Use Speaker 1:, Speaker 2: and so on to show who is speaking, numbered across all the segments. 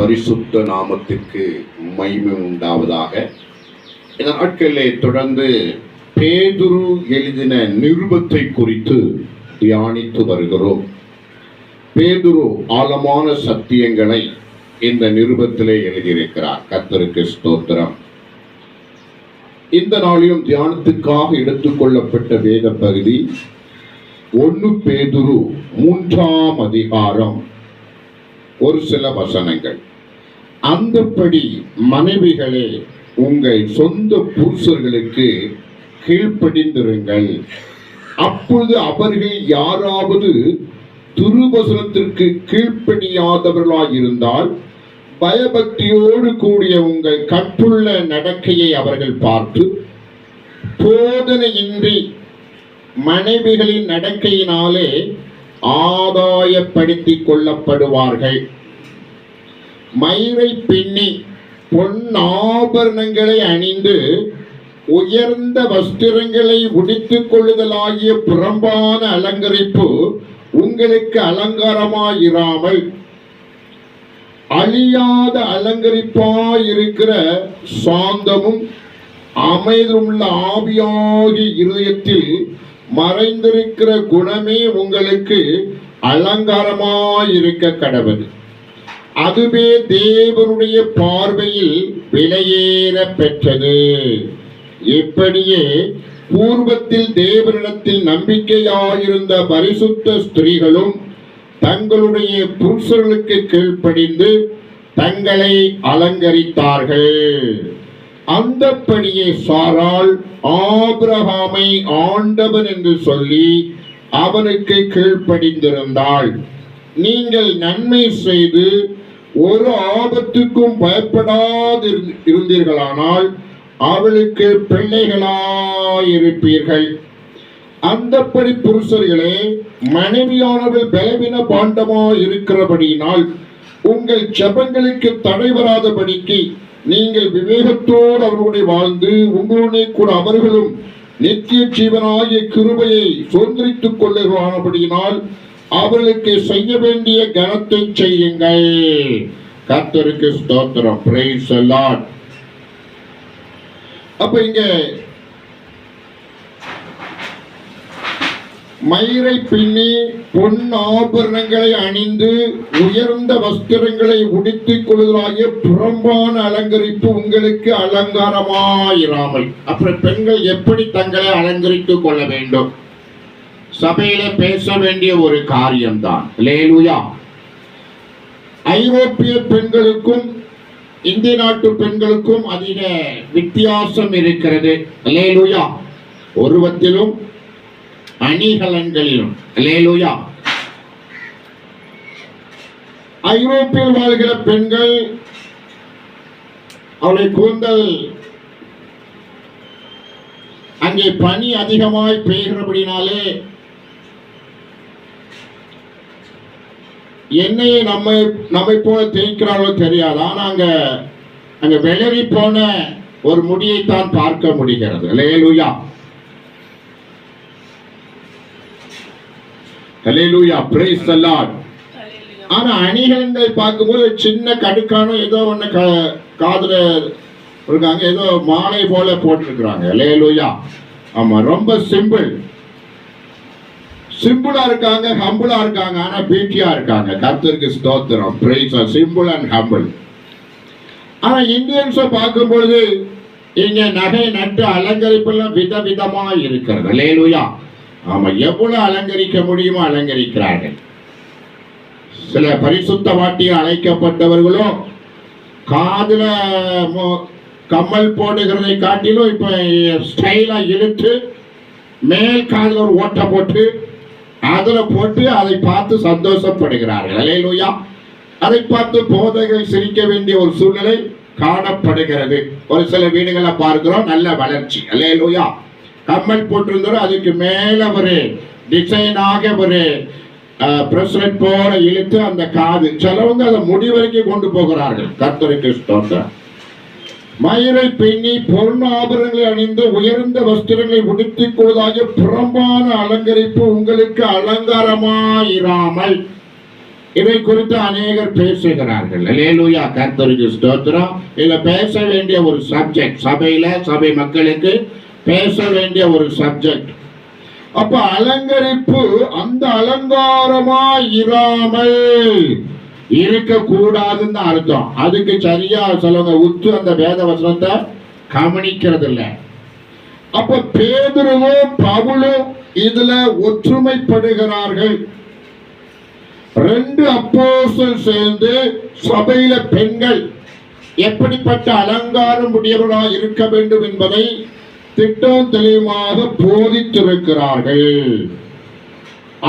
Speaker 1: பரிசுத்த நாமத்திற்கு மைமை உண்டாவதாக. இந்த நாட்களிலே தொடர்ந்து பேதுரு எழுதின நிருபத்தை குறித்து தியானித்து வருகிறோம். பேதுரு ஆழமான சத்தியங்களை இந்த நிருபத்திலே எழுதியிருக்கிறார். கத்தருக்கு ஸ்தோத்திரம். இந்த நாளிலும் தியானத்துக்காக எடுத்துக்கொள்ளப்பட்ட வேத பகுதி ஒன்னு பேதுரு மூன்றாம் அதிகாரம். ஒரு சில வசனங்கள். அந்தப்படி மனைவிகளே உங்கள் சொந்த புருஷர்களுக்கு கீழ்ப்படிந்திருங்கள். அப்பொழுது அவர்கள் யாராவது துருவசனத்திற்கு கீழ்ப்படியாதவர்களாயிருந்தால் பயபக்தியோடு கூடிய உங்கள் கற்புள்ள நடக்கையை அவர்கள் பார்த்து போதனையின்றி மனைவிகளின் நடக்கையினாலே ஆதாயப்படுத்திக் கொள்ளப்படுவார்கள். மயிரை பின்னி ஆபரணங்களை அணிந்து உயர்ந்த வஸ்திரங்களை உடித்துக் கொள்ளுதலாகிய புறம்பான அலங்கரிப்பு உங்களுக்கு அலங்காரமாயிராமல். அழியாத அலங்கரிப்பாயிருக்கிற சாந்தமும் அமைதியுள்ள ஆவியாகி இருதயத்தில் மறைந்திருக்கிற குணமே உங்களுக்கு அலங்காரமாயிருக்க கடவுள். அதுவே தேவனுடைய பார்வையில் விலையேற பெற்றது. இப்படியே பூர்வத்தில் தேவனிடத்தில் நம்பிக்கையாயிருந்த பரிசுத்த ஸ்திரீகளும் தங்களுடைய புருஷர்களுக்கு கீழ்ப்படிந்து தங்களை அலங்கரித்தார்கள். அந்தப்படியே சாரால் ஆபிரகாமை ஆண்டவன் என்று சொல்லி அவனுக்கு கீழ்ப்படிந்திருந்தாள். நீங்கள் நன்மை செய்து ஒரு ஆபத்துக்கும் பயப்படாது இருந்தீர்களானால் அவளுக்கு பிள்ளைகளாயிருப்பீர்கள். அந்தப்படி புருஷர்களே மனைவியானவள் பலவீன பாண்டமா இருக்கிறபடியினால் உங்கள் ஜெபங்களுக்கு தடை வராதபடிக்கு நீங்கள் விவேகத்தோடு அவர்களுடைய வாழ்ந்து உங்களுடைய கூட அவர்களும் நித்திய ஜீவனாகிய கிருபையை சுதந்திரித்துக் கொள்ளுகிறானபடியினால் அவர்களுக்கு செய்ய வேண்டிய கனத்தை செய்யுங்கள். கர்த்தருக்கு ஸ்தோத்திரம். பிரைஸ் லார்ட் அப்ப இங்க மயிரை பின்னி பொன் ஆபரணங்களை அணிந்து உயர்ந்த வஸ்திரங்களை உடுத்திக் கொள்வதாகிய புறம்பான அலங்கரிப்பு உங்களுக்கு அலங்காரமாயிராமல். அப்புறம் பெண்கள் எப்படி தங்களை அலங்கரித்துக் கொள்ள வேண்டும்? சபையில பேச வேண்டிய ஒரு காரியம்தான். லேலுயா ஐரோப்பிய பெண்களுக்கும் இந்திய நாட்டு பெண்களுக்கும் அதிக வித்தியாசம் இருக்கிறது. லேலுயா உருவத்திலும் அணிகலன்களிலும். லேலுயா ஐரோப்பியில் வாழ்கிற பெண்கள் அவளை கூந்தல் அங்கே பனி அதிகமாய் பெய்கிறபடினாலே எண்ணெயை நம்மை நம்மை போல தேய்க்கிறாங்களோ தெரியாது. ஆனா அங்க அங்க வெளறி போன ஒரு முடியைத்தான் பார்க்க முடிகிறது. லேலுயா praise the lord. ஆனா அணிகலன்களை பார்க்கும்போது சின்ன கடுக்கான ஏதோ ஒண்ணு காதுல இருக்காங்க. ஏதோ மாலை போல போட்டிருக்கிறாங்க. லேலுயா ஆமா ரொம்ப சிம்பிள் சிம்பிளா இருக்காங்க ஹம்பிளா இருக்காங்க ஆனா பீட்டியா இருக்காங்க. கர்த்தருக்கு ஸ்தோத்திரம். பிரைஸ் சிம்பிள் அண்ட் ஹம்பிள் ஆனா இந்தியன்ஸை பார்க்கும்பொழுது இங்க நகை நட்டு அலங்கரிப்பெல்லாம் விதவிதமா இருக்கிறது. லேலுயா ஆமா எவ்வளவு அலங்கரிக்க முடியுமோ அலங்கரிக்கிறார்கள். சில பரிசுத்த வாட்டியில் அழைக்கப்பட்டவர்களோ காதுல மோ- கம்மல் போடுகிறதை காட்டிலும் இப்ப ஸ்டைலா இழுத்து மேல் காதில் ஒரு ஓட்டை போட்டு அதில் போட்டு அதை பார்த்து சந்தோஷப்படுகிறார்கள். அலையிலூயா. அதை பார்த்து போதைகள் சிரிக்க வேண்டிய ஒரு சூழ்நிலை காணப்படுகிறது. ஒரு சில வீடுகளை பார்க்கிறோம் நல்ல வளர்ச்சி. அலையிலூயா. கம்மல் போட்டிருந்தோம் அதுக்கு மேலே ஒரு டிசைனாக ஒரு பிரசிடென்ட் போல இழுத்து அந்த காது. சிலவங்க அதை முடி வரைக்கும் கொண்டு போகிறார்கள். கர்த்தருக்கு ஸ்தோத்திரம். மயிரை பின்னி பொருண ஆபரணங்களை அணிந்து உயர்ந்த வஸ்திரங்களை உடுத்திக் கொள்வதாக புறம்பான அலங்கரிப்பு உங்களுக்கு அலங்காரமாயிராமல். இவை குறித்து அநேகர் பேசுகிறார்கள். அல்லேலூயா கர்த்தருக்கு ஸ்தோத்திரம். இதில் பேச வேண்டிய ஒரு சப்ஜெக்ட் சபையில சபை மக்களுக்கு பேச வேண்டிய ஒரு சப்ஜெக்ட் அப்ப அலங்கரிப்பு அந்த அலங்காரமா இராமல் இருக்க கூடாதுன்னு அர்த்தம். அதுக்கு சரியா சொல்லுங்க உத்து அந்த வேத வசனத்தை கவனிக்கிறது இல்லை அப்ப பேதுருவும் பவுலும் இதுல ஒற்றுமைப்படுகிறார்கள். ரெண்டு அப்போசல் சேர்ந்து சபையில பெண்கள் எப்படிப்பட்ட அலங்காரம் உடையவர்களா இருக்க வேண்டும் என்பதை திட்டம் தெளிவாக போதித்திருக்கிறார்கள்.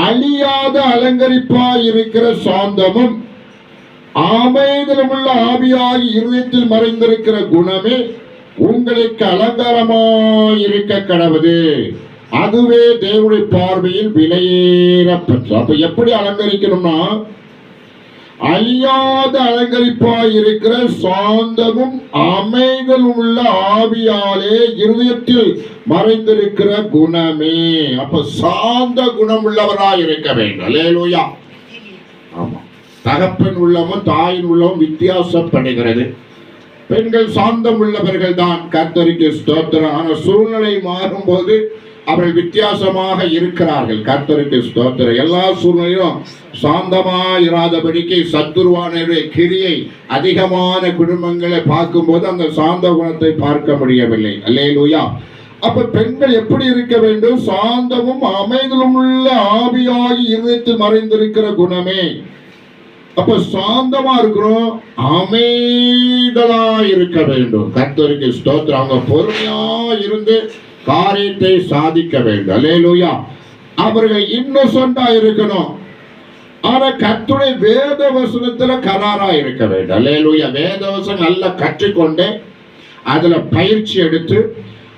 Speaker 1: அழியாத அலங்கரிப்பாய் இருக்கிற சாந்தமும் ஆமேதனமுள்ள ஆவியாகி இருதயத்தில் மறைந்திருக்கிற குணமே உங்களுக்கு அலங்காரமாயிருக்க கடவுது அதுவே தேவனுடைய பார்வையில் விலையேறப்பற்று அப்ப எப்படி அலங்கரிக்கணும்னா அழியாத அலங்கரிப்பாய் இருக்கிற சாந்தமும் அமைதலும் உள்ள ஆவியாலே இருதயத்தில் மறைந்திருக்கிற குணமே. அப்ப சாந்த குணம் உள்ளவராய் இருக்க வேண்டும். அல்லேலூயா. ஆமா. தகப்பன் உள்ளமும் தாயின் உள்ளமும் வித்தியாசப்படுகிறது பெண்கள் சாந்தம் உள்ளவர்கள் தான் கர்த்தருக்கு ஸ்தோத்திரம். ஆனால் சூழ்நிலை மாறும்போது அவர்கள் வித்தியாசமாக இருக்கிறார்கள். கர்த்தருக்கு ஸ்தோத்திரம். எல்லா சூழ்நிலையிலும் சாந்தமாக இராதபடிக்கு சத்துருவானுடைய கிரியை அதிகமான குடும்பங்களை பார்க்கும்போது அந்த சாந்த குணத்தை பார்க்க முடியவில்லை. அல்லேலூயா. அப்ப பெண்கள் எப்படி இருக்க வேண்டும்? சாந்தமும் அமைதலும் உள்ள ஆவியாகி இருந்து மறைந்திருக்கிற குணமே அப்ப சாந்தமா இருக்கிறோம் அமைதலா இருக்க வேண்டும். கர்த்தருக்கு ஸ்தோத்திரம். அவங்க பொறுமையா இருந்து காரியத்தை சாதிக்க வேண்டும். அல்லேலூயா. அவர்கள் இன்னொசண்டா இருக்கணும். ஆனா கத்துடைய வேத வசனத்துல கராரா இருக்க வேண்டும். அல்லேலூயா. வேத வசனம் நல்லா கற்றுக்கொண்டு அதுல பயிற்சி எடுத்து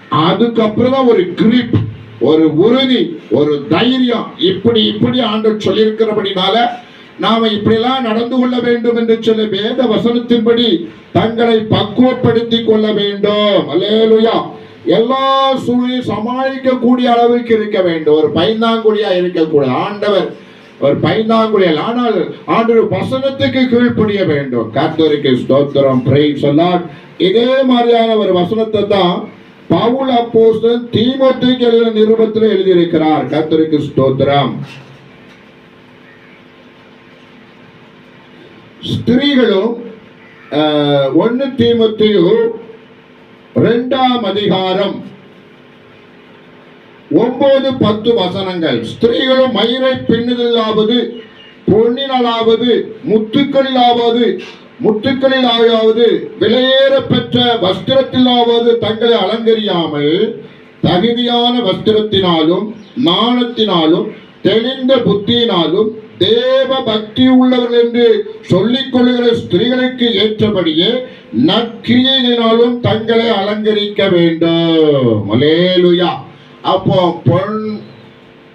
Speaker 1: அதுக்கப்புறம் தான் ஒரு கிரிப் ஒரு உறுதி ஒரு தைரியம். இப்படி இப்படி ஆண்டு சொல்லியிருக்கிறபடினால நாம இப்படிலாம் நடந்து கொள்ள வேண்டும் என்று சொல்லி வேத வசனத்தின்படி தங்களை பக்குவப்படுத்திக் கொள்ள வேண்டும். அல்லேலுயா. எல்லா சூழ்நிலையும் சமாளிக்கக்கூடிய அளவுக்கு இருக்க வேண்டும். ஒரு பைந்தாங்குடியா இருக்கக்கூடாது. ஆண்டவர் ஒரு பைந்தாங்குடியல் ஆனால் ஆண்டவர் வசனத்துக்கு கீழ்ப்படிய வேண்டும். கர்த்தருக்கு ஸ்தோத்திரம். பிரைஸ் இதே மாதிரியான ஒரு வசனத்தை தான் பவுல் அப்போஸ்தன் தீமத்துக்கு எழுதின நிருபத்தில் எழுதியிருக்கிறார். கர்த்தருக்கு ஸ்தோத்திரம். ஸ்திரீகளும் ஒன்று ஒன்னு ரெண்டாம் அதிகாரம் ஒன்பது பத்து வசனங்கள் ஸ்திரீகளும் மயிரை பின்னுதலாவது பொன்னினலாவது முத்துக்களிலாவது முத்துக்களிலாவது விலையேற பெற்ற வஸ்திரத்திலாவது தங்களை அலங்கரியாமல் தகுதியான வஸ்திரத்தினாலும் நாணத்தினாலும் தெளிந்த புத்தியினாலும் தேவ பக்தி உள்ளவர்கள் என்று சொல்லிக் கொள்கிற ஸ்திரீகளுக்கு ஏற்றபடியே நற்கிரியினாலும் தங்களை அலங்கரிக்க வேண்டும். அலேலுயா அப்போ பொன்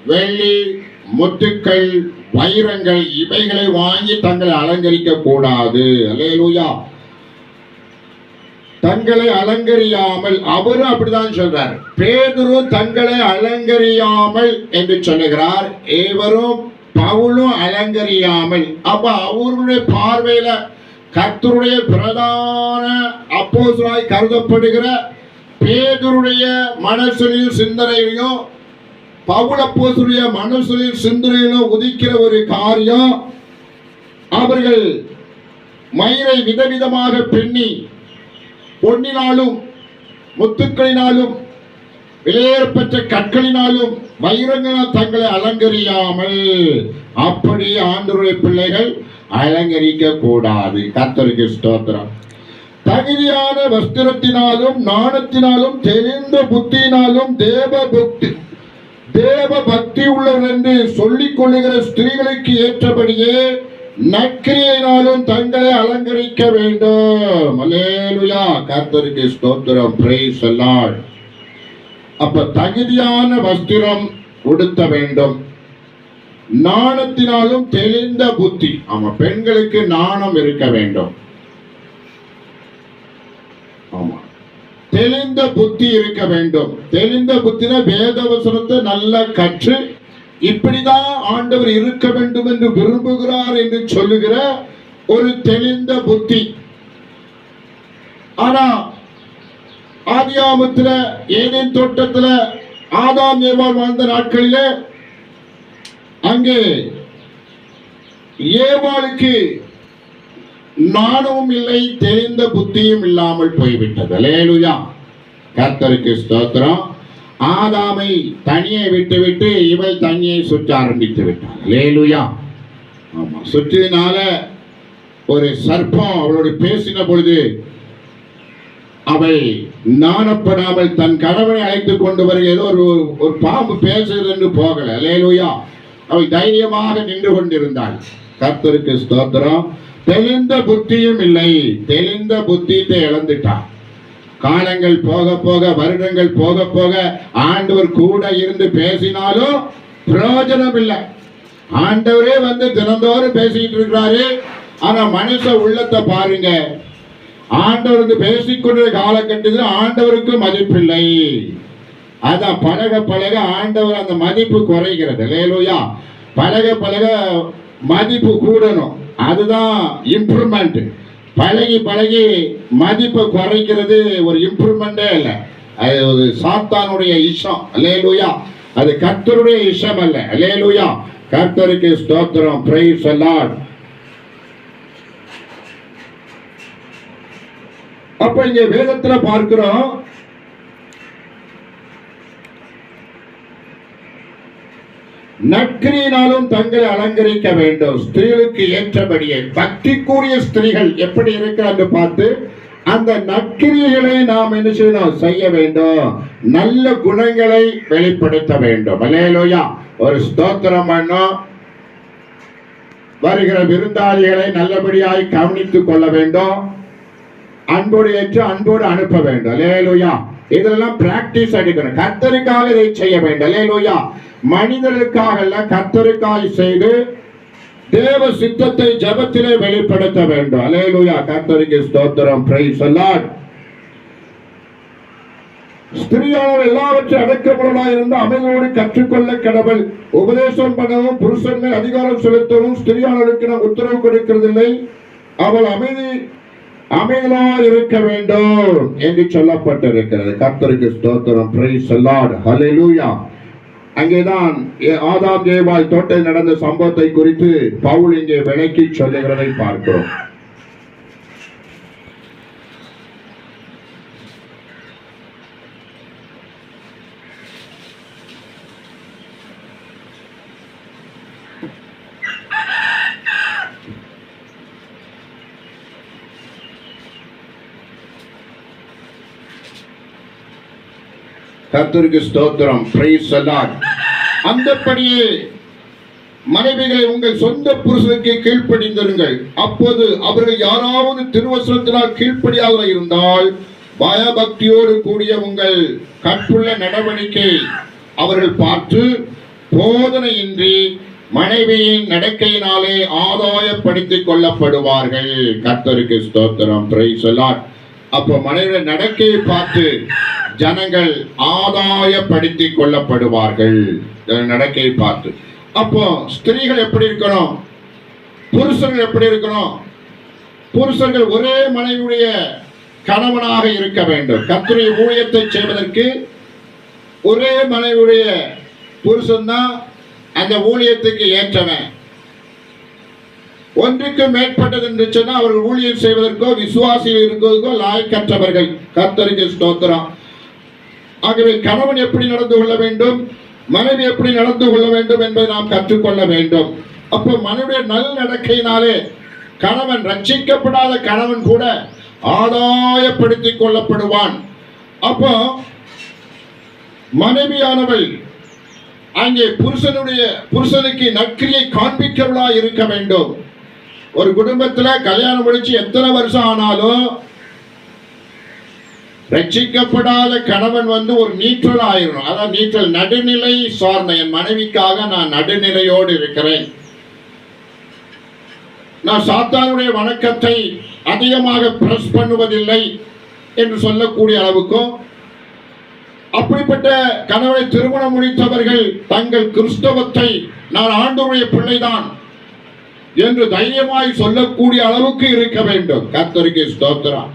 Speaker 1: வெள்ளி முத்துக்கள் வைரங்கள் இவைகளை வாங்கி தங்களை அலங்கரிக்க கூடாது. அலேலுயா தங்களை அலங்கரியாமல் அவரும் அப்படிதான் சொல்றார். பேதரும் தங்களை அலங்கரியாமல் என்று சொல்லுகிறார். ஏவரும் பவுலும் அலங்கரியாமல் அப்ப அவருடைய பார்வையில கர்த்தருடைய பிரதான அப்போசலாய் கருதப்படுகிற பேதருடைய மனசுலையும் சிந்தனையிலையும் பவுல் அப்போஸ்தலருடைய மனசுலையும் சிந்தனையிலும் உதிக்கிற ஒரு காரியம் அவர்கள் மயிரை விதவிதமாக பின்னி பொன்னினாலும் முத்துக்களினாலும் விலையேறப்பெற்ற கற்களினாலும் வைரங்களால் தங்களை அலங்கரியாமல் அப்படி ஆண்டவருடைய பிள்ளைகள் அலங்கரிக்க கூடாது கர்த்தருக்கு ஸ்தோத்திரம். தகுதியான வஸ்திரத்தினாலும் நாணத்தினாலும் தெரிந்த புத்தியினாலும் தேவ பக்தி தேவ பக்தி உள்ளவர் என்று சொல்லிக் கொள்ளுகிற ஸ்திரீகளுக்கு ஏற்றபடியே நக்கிரியினாலும் தங்களை அலங்கரிக்க வேண்டும். மலேலுயா கர்த்தருக்கு ஸ்தோத்திரம். பிரைஸ் லார்ட் அப்ப தகுதியான வஸ்திரம் உடுத்த வேண்டும். நாணத்தினாலும் தெளிந்த புத்தி. ஆமா பெண்களுக்கு நாணம் இருக்க வேண்டும். ஆமா. தெளிந்த புத்தி இருக்க வேண்டும். தெளிந்த புத்தினா வேத வசனத்தை நல்லா கற்று இப்படிதான் ஆண்டவர் இருக்க வேண்டும் என்று விரும்புகிறார் என்று சொல்லுகிற ஒரு தெளிந்த புத்தி. ஆனா ஆதியாமத்துல ஏதேன் தோட்டத்துல ஆதாம் ஏவாள் வாழ்ந்த நாட்களிலே அங்கே ஏவாளுக்கு நாணமும் இல்லை தெரிந்த புத்தியும் இல்லாமல் போய்விட்டது. லேலுயா கர்த்தருக்கு ஸ்தோத்திரம். ஆதாமை தனியை விட்டுவிட்டு இவள் தனியை சுற்ற ஆரம்பித்து விட்டாள். லேலுயா ஆமா சுற்றினால ஒரு சர்ப்பம் அவளோடு பேசின பொழுது அவள் நாணப்படாமல் தன் கணவனை அழைத்துக் கொண்டு வருகிற ஏதோ ஒரு ஒரு பாம்பு பேசுகிறது என்று போகல. லேலுயா அவள் தைரியமாக நின்று கொண்டிருந்தாள். கர்த்தருக்கு ஸ்தோத்திரம். தெளிந்த புத்தியும் இல்லை. தெளிந்த புத்தியத்தை இழந்துட்டான். காலங்கள் போக போக வருடங்கள் போக போக ஆண்டவர் கூட இருந்து பேசினாலும் பிரயோஜனம் இல்லை. ஆண்டவரே வந்து தினந்தோறும் பேசிக்கிட்டு இருக்கிறாரு. ஆனா மனுஷ உள்ளத்தை பாருங்க. ஆண்டவர் வந்து பேசிக்கொண்ட காலகட்டத்தில் ஆண்டவருக்கு மதிப்பில்லை. அதான் பழக பழக ஆண்டவர் அந்த மதிப்பு குறைகிறது. லேலோயா பழக பழக மதிப்பு கூடணும். அதுதான் இம்ப்ரூவ்மெண்ட் பழகி பழகி மதிப்பை குறைக்கிறது ஒரு இம்ப்ரூவ்மெண்ட்டே இல்லை. அது ஒரு சாத்தானுடைய இஷம் லேலுயா அது கர்த்தருடைய இஷம் அல்ல. லேலுயா கர்த்தருக்கு ஸ்தோத்திரம். பிரைஸ் அல்லாட் அப்ப இங்க வேதத்துல பார்க்கிறோம். நற்கிரியினாலும் தங்களை அலங்கரிக்க வேண்டும். ஸ்திரீகளுக்கு ஏற்றபடியே. பக்திக்குரிய ஸ்திரீகள் எப்படி இருக்கிறான்னு பார்த்து அந்த நற்கிரியைகளை நாம் என்ன செய்யணும்? செய்ய வேண்டும். நல்ல குணங்களை வெளிப்படுத்த வேண்டும். அலேலோயா ஒரு ஸ்தோத்திரம் பண்ணும். வருகிற விருந்தாளிகளை நல்லபடியாய் கவனித்துக் கொள்ள வேண்டும். அன்போடு ஏற்று அன்போடு அனுப்ப வேண்டும். லேலுயா இதெல்லாம் பிராக்டிஸ் எடுக்கணும் கத்தருக்காக இதை செய்ய வேண்டும். லேலுயா மனிதர்களுக்காக அல்ல செய்து தேவ சித்தத்தை ஜெபத்திலே வெளிப்படுத்த வேண்டும். அலேலுயா கத்தருக்கு ஸ்தோத்திரம். பிரைஸ் அல்லாட் ஸ்திரீயானவர் எல்லாவற்றையும் அடக்கமுள்ளதாக இருந்து அமைதியோடு கற்றுக்கொள்ள கடவுள் உபதேசம் பண்ணவும் புருஷன் மேல் அதிகாரம் செலுத்தவும் ஸ்திரியாளருக்கு நான் உத்தரவு கொடுக்கிறதில்லை. அவள் அமைதி அமைதலா இருக்க வேண்டும் என்று சொல்லப்பட்டிருக்கிறது. கர்த்தருக்கு ஸ்தோத்திரம். பிரைஸ் லார்ட் ஹalleluya அங்கேதான் ஆதாம் ஏவாள் தோட்டை நடந்த சம்பவத்தை குறித்து பவுல் இங்கே விளக்கி சொல்லுகிறதை பார்க்கிறோம். கர்த்தருக்கு ஸ்தோத்திரம். பிரைஸ் அல்லாட் அந்தப்படியே மனைவிகளை உங்கள் சொந்த புருஷனுக்கு கீழ்ப்படிந்திருங்கள். அப்போது அவர்கள் யாராவது திருவசனத்தினால் கீழ்ப்படியாக இருந்தால் பயபக்தியோடு கூடிய உங்கள் கற்புள்ள நடவடிக்கை அவர்கள் பார்த்து போதனையின்றி மனைவியின் நடக்கையினாலே ஆதாயப்படுத்திக் கொள்ளப்படுவார்கள். கர்த்தருக்கு ஸ்தோத்திரம். பிரைஸ் அப்போ மனைவி நடக்கையை பார்த்து ஜனங்கள் ஆதாயப்படுத்திக் கொள்ளப்படுவார்கள். நடக்கையை பார்த்து. அப்போ ஸ்திரீகள் எப்படி இருக்கணும்? புருஷர்கள் எப்படி இருக்கணும்? புருஷர்கள் ஒரே மனைவியுடைய கணவனாக இருக்க வேண்டும். கர்த்தருடைய ஊழியத்தை செய்வதற்கு ஒரே மனைவியுடைய புருஷன்தான் அந்த ஊழியத்துக்கு ஏற்றவன். ஒன்றுக்கு மேற்பட்டது என்று சொன்னால் அவர்கள் ஊழியம் செய்வதற்கோ விசுவாசிகள் இருக்கிறதுக்கோ லாய்க்கற்றவர்கள். கர்த்தருக்கு ஸ்தோத்திரம். ஆகவே கணவன் எப்படி நடந்து கொள்ள வேண்டும்? மனைவி எப்படி நடந்து கொள்ள வேண்டும் என்பதை நாம் கற்றுக்கொள்ள வேண்டும். அப்போ மனைவிய நல் நடக்கையினாலே கணவன் ரட்சிக்கப்படாத கணவன் கூட ஆதாயப்படுத்திக் கொள்ளப்படுவான். அப்போ மனைவியானவள் அங்கே புருஷனுடைய புருஷனுக்கு நற்கிரியை காண்பிக்கவளா இருக்க வேண்டும். ஒரு குடும்பத்தில் கல்யாணம் முடிச்சு எத்தனை வருஷம் ஆனாலும் ரட்சிக்கப்படாத கணவன் வந்து ஒரு நீற்றல் ஆயிரும் அதான் நீற்றல் நடுநிலை சார்ந்த என் மனைவிக்காக நான் நடுநிலையோடு இருக்கிறேன். நான் சாத்தானுடைய வணக்கத்தை அதிகமாக பிரஸ் பண்ணுவதில்லை என்று சொல்லக்கூடிய அளவுக்கும் அப்படிப்பட்ட கணவனை திருமணம் முடித்தவர்கள் தங்கள் கிறிஸ்தவத்தை நான் ஆண்டவருடைய பிள்ளைதான் என்று தைரியமாய் சொல்லக்கூடிய அளவுக்கு இருக்க வேண்டும். கத்தரிக்கை ஸ்தோத்திரம்.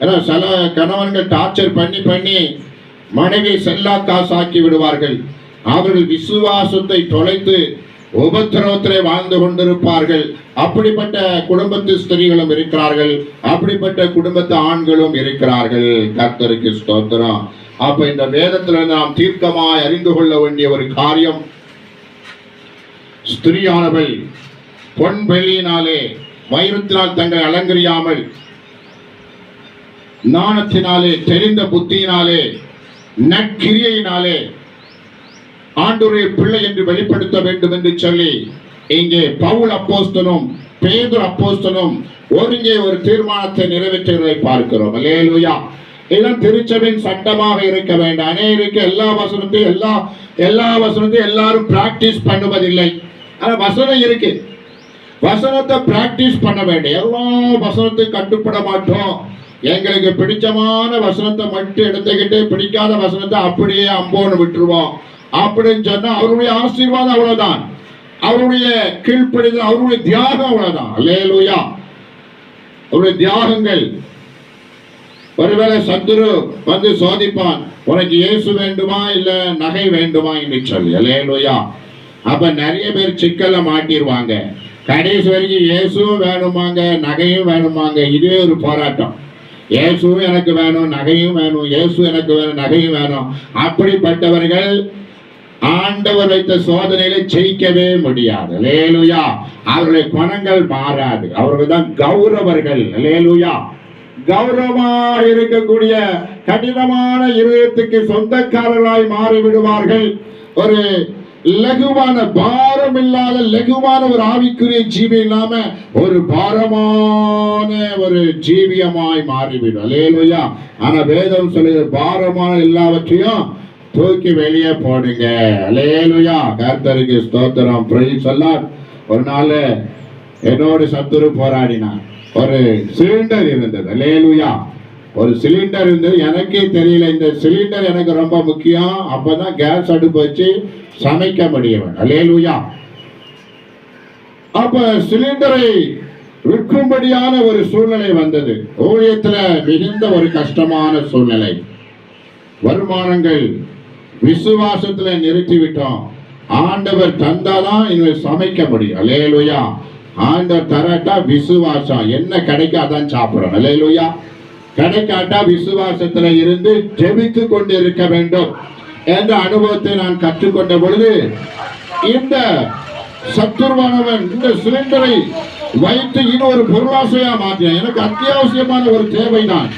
Speaker 1: ஏன்னா சில கணவன்கள் டார்ச்சர் பண்ணி பண்ணி மனைவி செல்லா காசாக்கி விடுவார்கள். அவர்கள் விசுவாசத்தை தொலைத்து உபத்திரவத்திலே வாழ்ந்து கொண்டிருப்பார்கள். அப்படிப்பட்ட குடும்பத்து ஸ்திரீகளும் இருக்கிறார்கள். அப்படிப்பட்ட குடும்பத்து ஆண்களும் இருக்கிறார்கள். கர்த்தருக்கு ஸ்தோத்திரம். அப்ப இந்த வேதத்துல நாம் தீர்க்கமாய் அறிந்து கொள்ள வேண்டிய ஒரு காரியம் ஸ்திரீயானவள் பொன் வெள்ளியினாலே வைரத்தினால் தங்களை அலங்கரியாமல் நாணத்தினாலே தெரிந்த புத்தியினாலே நற்கிரியையினாலே ஆண்டுரை பிள்ளை என்று வெளிப்படுத்த வேண்டும் என்று சொல்லி இங்கே பவுல் அப்போஸ்தனும் பேதுரு அப்போஸ்தனும் ஒருங்கே ஒரு தீர்மானத்தை நிறைவேற்றுவதை பார்க்கிறோம். இல்லையா இதெல்லாம் திருச்சபையின் சட்டமாக இருக்க வேண்டாம். அநேருக்கு எல்லா வசனத்தையும் எல்லா எல்லா வசனத்தையும் எல்லாரும் பிராக்டிஸ் பண்ணுவதில்லை. ஆனால் வசனம் இருக்கு. வசனத்தை பிராக்டிஸ் பண்ண வேண்டும் எல்லா வசனத்தையும் கட்டுப்பட மாட்டோம். எங்களுக்கு பிடிச்சமான வசனத்தை மட்டும் எடுத்துக்கிட்டு பிடிக்காத வசனத்தை அப்படியே அம்போன்னு விட்டுருவோம். அப்படின்னு சொன்னா அவருடைய ஆசீர்வாதம் அவ்வளவுதான். அவருடைய கீழ்ப்படிதல் அவருடைய தியாகம் அவ்வளவுதான். அல்லேலூயா. அவருடைய தியாகங்கள். ஒருவேளை சத்துரு வந்து சோதிப்பான் உனக்கு இயேசு வேண்டுமா இல்ல நகை வேண்டுமா? என்று சொல்லி. அல்லேலூயா. அப்ப நிறைய பேர் சிக்கல்ல மாட்டிடுவாங்க கடைசி வரைக்கும் இயேசுவும் வேணுமாங்க நகையும் வேணுமாங்க. இதுவே ஒரு போராட்டம். இயேசுவும் எனக்கு வேணும் நகையும் வேணும் இயேசு எனக்கு வேணும் நகையும் வேணும். அப்படிப்பட்டவர்கள் ஆண்டவர் வைத்த சோதனையில ஜெயிக்கவே முடியாது. லேலுயா அவருடைய குணங்கள் மாறாது. அவர்கள் தான் கௌரவர்கள். லேலுயா கௌரவமாக இருக்கக்கூடிய கடினமான இருதயத்துக்கு சொந்தக்காரர்களாய் மாறிவிடுவார்கள். ஒரு லகுவான பாரம் இல்லாத லகுவான ஒரு ஆவிக்குரிய ஜீவி இல்லாம ஒரு பாரமான ஒரு ஜீவியமாய் மாறிவிடும். அலேலுயா ஆனா வேதம் சொல்லுது பாரமான எல்லாவற்றையும் தூக்கி வெளியே போடுங்க. அலேலுயா கர்த்தருக்கு ஸ்தோத்திரம். பிரைஸ் சொல்லார் ஒரு நாள் என்னோட சத்துரு போராடினான் ஒரு சிலிண்டர் இருந்தது. அலேலுயா ஒரு சிலிண்டர் இருந்தது. எனக்கே தெரியல இந்த சிலிண்டர் எனக்கு ரொம்ப முக்கியம். அப்பதான் கேஸ் அடுப்பு வச்சு சமைக்க முடியும். அலேலுயா அப்ப சிலிண்டரை விற்கும்படியான ஒரு சூழ்நிலை வந்தது. ஊழியத்துல மிகுந்த ஒரு கஷ்டமான சூழ்நிலை. வருமானங்கள் விசுவாசத்துல நிறுத்தி விட்டோம். ஆண்டவர் தந்தாதான் இனிமேல் சமைக்க முடியும். அலேலுயா ஆண்டவர் தரட்டா விசுவாசம். என்ன கிடைக்க அதான் சாப்பிடுறோம் அலேலுயா கிடைக்காட்டா விசுவாசத்துல இருந்து ஜெபித்து கொண்டு இருக்க வேண்டும் என்ற அனுபவத்தை நான் கற்றுக்கொண்ட பொழுது இந்த சத்துருவானவன் இந்த சிலிண்டரை வைத்து இன்னொரு பொருளாசையா மாற்றினான். எனக்கு அத்தியாவசியமான ஒரு தேவை தான்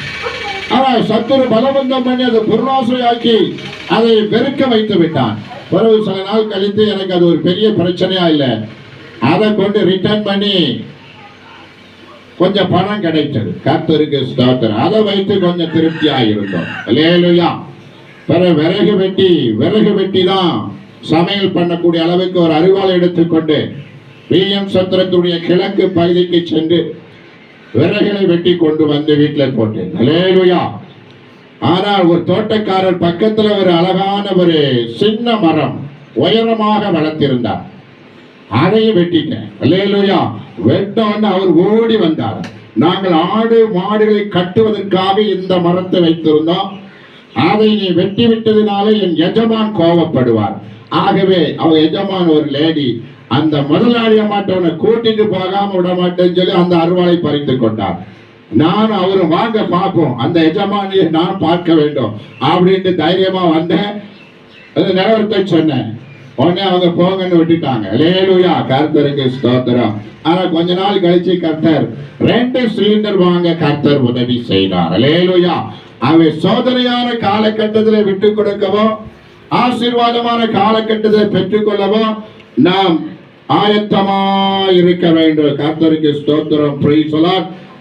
Speaker 1: ஆனா சத்துரு பலவந்தம் பண்ணி அதை பொருளாசையாக்கி அதை வெறுக்க வைத்து விட்டான். பிறகு சில நாள் கழித்து எனக்கு அது ஒரு பெரிய பிரச்சனையா இல்லை. அதை கொண்டு ரிட்டர்ன் பண்ணி கொஞ்சம் பணம் கிடைச்சது கத்தருக்கு ஸ்தோத்திரம். அதை வைத்து கொஞ்சம் திருப்தியாக இருந்தோம் லேலுயா பிற விறகு வெட்டி விறகு வெட்டி தான் சமையல் பண்ணக்கூடிய அளவுக்கு ஒரு அறிவால் எடுத்துக்கொண்டு பிஎம் சத்திரத்துடைய கிழக்கு பகுதிக்கு சென்று விறகுகளை வெட்டி கொண்டு வந்து வீட்டில் போட்டேன். லேலுயா ஆனால் ஒரு தோட்டக்காரர் பக்கத்தில் ஒரு அழகான ஒரு சின்ன மரம் உயரமாக வளர்த்திருந்தார். அதையும் வெட்டிட்டேன். அல்லேலூயா. வெட்டோன்னு அவர் ஓடி வந்தார். நாங்கள் ஆடு மாடுகளை கட்டுவதற்காக இந்த மரத்தை வைத்திருந்தோம். அதை நீ வெட்டி விட்டதினாலே என் எஜமான் கோபப்படுவார். ஆகவே அவ எஜமான் ஒரு லேடி. அந்த முதலாளிய மாட்டவனை கூட்டிட்டு போகாம விட மாட்டேன்னு சொல்லி அந்த அருவாளை பறித்து கொண்டார். நான் அவரும் வாங்க பார்ப்போம். அந்த எஜமானியை நான் பார்க்க வேண்டும். அப்படின்ட்டு தைரியமா வந்தேன். நிலவரத்தை சொன்னேன். உடனே அவங்க போங்கன்னு விட்டுட்டாங்க. லேலுயா கர்த்தருக்கு ஸ்தோத்திரம். ஆனா கொஞ்ச நாள் கழிச்சு கர்த்தர் ரெண்டு சிலிண்டர் வாங்க கர்த்தர் உதவி செய்தார். லேலுயா அவை சோதனையான காலகட்டத்தில் விட்டு கொடுக்கவோ ஆசீர்வாதமான காலகட்டத்தில் பெற்றுக்கொள்ளவோ நாம் ஆயத்தமா இருக்க வேண்டும். கர்த்தருக்கு ஸ்தோத்திரம். பிரைஸ்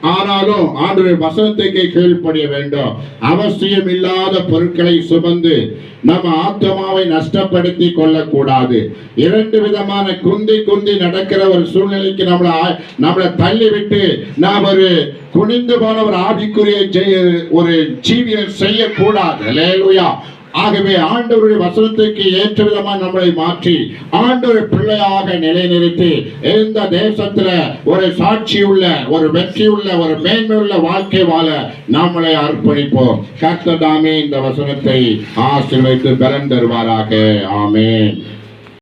Speaker 1: ஆனாலும் ஆண்டு வசனத்துக்கு கீழ்ப்படிய வேண்டும். அவசியம் இல்லாத பொருட்களை சுமந்து நம்ம ஆத்மாவை நஷ்டப்படுத்தி கொள்ளக்கூடாது. இரண்டு விதமான குந்தி குந்தி நடக்கிற ஒரு சூழ்நிலைக்கு நம்மளை நம்மளை தள்ளிவிட்டு நாம் ஒரு குனிந்து போன ஒரு ஆவிக்குரிய ஒரு ஜீவியம் செய்யக்கூடாது. லேலுயா ஆகவே ஆண்டவருடைய வசனத்துக்கு ஏற்ற விதமா நம்மளை மாற்றி ஆண்டவர் பிள்ளையாக நிலைநிறுத்தி இந்த தேசத்துல ஒரு சாட்சி உள்ள ஒரு வெற்றி உள்ள ஒரு மேன்மையுள்ள வாழ்க்கை வாழ நம்மளை அர்ப்பணிப்போம். கர்த்ததாமே இந்த வசனத்தை ஆசிர்வைத்து பலன் தருவாராக ஆமென்.